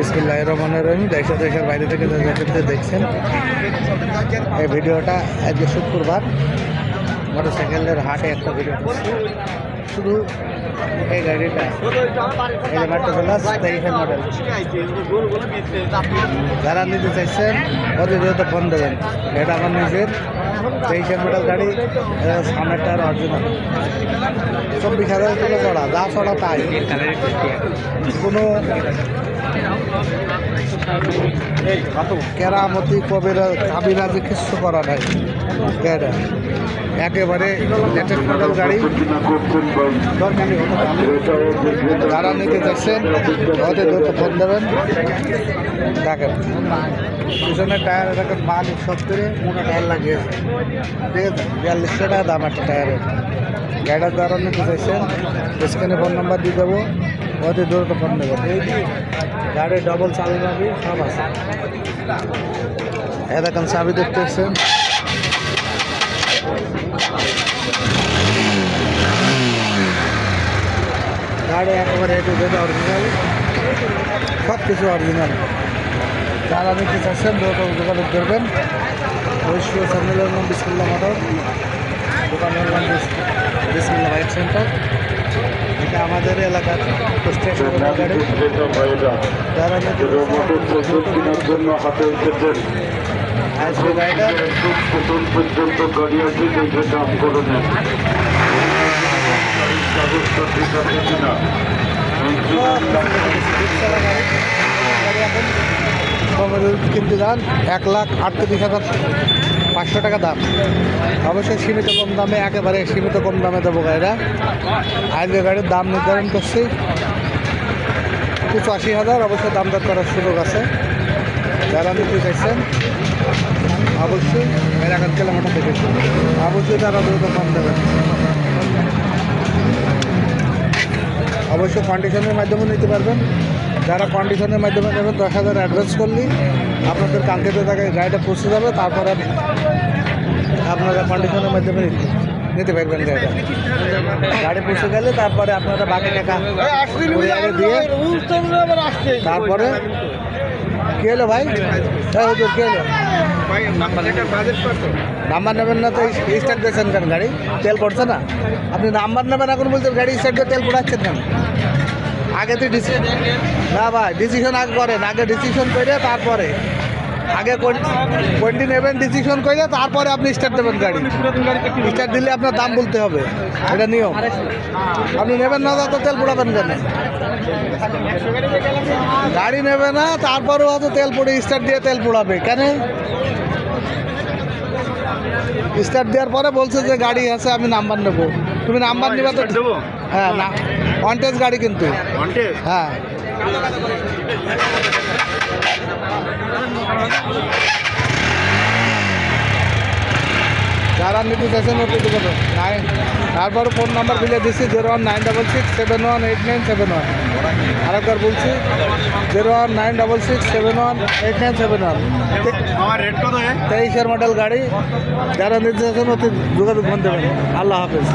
বিসমিল্লাহ রহমানের রহিম। দেশে, দেশের বাইরে থেকে যেখানে দেখছেন, এই ভিডিওটা আজকে শুক্রবার। মোটরসাইকেলের হাটে একটা ভিডিও শুধু এই গাড়িটা। এই যে মডেল যারা নিতে চাইছেন ওদের যেহেতু ফোন দেবেন। এটা আমার নিজের। তেইশের মডেল গাড়ি, এটা সামনেরটা অরিজিনাল চব্বিশ হাজার কিলো চড়া, যা চড়া তাই। কোনো কেরামতি, কবিরা, কাবিরাজি কিছু করা নাই। একেবারে লেটেস্ট মডেল গাড়ি। যারা নিতে চাচ্ছেন ওদের দ্রুত ফোন দেবেন। দেখেন। পিছনে টায়ার, দেখেন মালিক সব করে মোটা টায়ার লাগিয়েছে। ঠিক আছে? বিয়াল্লিশশো টাকা দাম একটা টায়ারের। গাড়িটা যারা নিতে চাইছেন স্ক্রিনে ফোন নাম্বার দিয়ে দেবো। ওদের দ্রুত ফোন দেবেন। গাড়ি ডবল চালাবি সব আছে। এ দেখেন, চাবি দেখতে গাড়ি একেবারে এটু যেটা অরিজিনাল সব কিছু অরিজিনাল যারা নিতে চাচ্ছেন যোগাযোগ করবেন। ঐশ্বর চ্যানেলের নাম বিসমুল্লাহ মোটর দোকানের নাম বিস- বিসমুল্লাহ বাইক সেন্টার। এটা আমাদের এলাকার যারা নিতে জন্য হাতে এসেছেন আসবে গাড়িটা পর্যন্ত গাড়ি আছে দেখে দাম করে নেন। কিনতে যান, এক লাখ আটত্রিশ হাজার পাঁচশো টাকা দাম। অবশ্যই সীমিত কম দামে, একেবারে সীমিত কম দামে দেবো গাড়িটা। আজকে গাড়ির দাম নির্ধারণ করছি। পঁচাশি হাজার, অবশ্যই দাম দর করার সুযোগ আছে। যারা নিতে চাইছেন, অবশ্যই এলাকার কিলোমিটার থেকে অবশ্যই তারা দ্রুত কম দেবেন। অবশ্যই কন্ডিশনের মাধ্যমে নিতে পারবেন। যারা কন্ডিশনের মাধ্যমে নেবেন দশ হাজার অ্যাডভান্স করলেই আপনাদের কাঙ্ক্ষিত তাকে গাড়িটা পৌঁছে যাবে তারপরে আপনারা কন্ডিশনের মাধ্যমে নিতে- নিতে পারবেন গাড়িটা। গাড়ি পৌঁছে গেলে তারপরে আপনারা বাকি টাকা দিয়ে তারপরে কে এলো ভাই? হ্যাঁ হুজুর কে এলো? নাম্বার নেবেন না তো স্টার্ট দিয়েছেন কেন গাড়ি। তেল পড়ছে না? আপনি নাম্বার নেবেন এখন বলছেন গাড়ি স্টার্ট দিয়ে তেল পড়াচ্ছেন কেন? আগে তো ডিসিশন না ভাই ডিসিশন আগে করেন। আগে ডিসিশন করে তারপরে। আগে কোনটি নেবেন ডিসিশন করে তারপরে আপনি স্টার্ট দেবেন গাড়ি। স্টার্ট দিলে আপনার দাম বলতে হবে। এটা নিয়ম। আপনি নেবেন না তো তেল পোড়াবেন কেন? গাড়ি নেবে না তারপরেও হয়তো তেল পড়ে স্টার্ট দিয়ে তেল পোড়াবে। কেন? স্টার্ট দেওয়ার পরে বলছে যে গাড়ি আছে আমি নাম্বার নেব। তুমি নাম্বার নিবা তো হ্যাঁ না। কন্টেস্ট গাড়ি কিন্তু। হ্যাঁ। যারা নিতে চাইছেন ওটি দেবেন নাইন। তারপর ফোন নাম্বার দিলে দিচ্ছি zero one nine double six seven one eight nine seven one. আরেকবার বলছি zero one nine double six seven one eight nine seven one. আমার রেট কত তেইশের মডেল গাড়ি যারা নিতে চাইছেন অতি যোগাযোগ ফোন দেবেন আল্লাহ হাফেজ।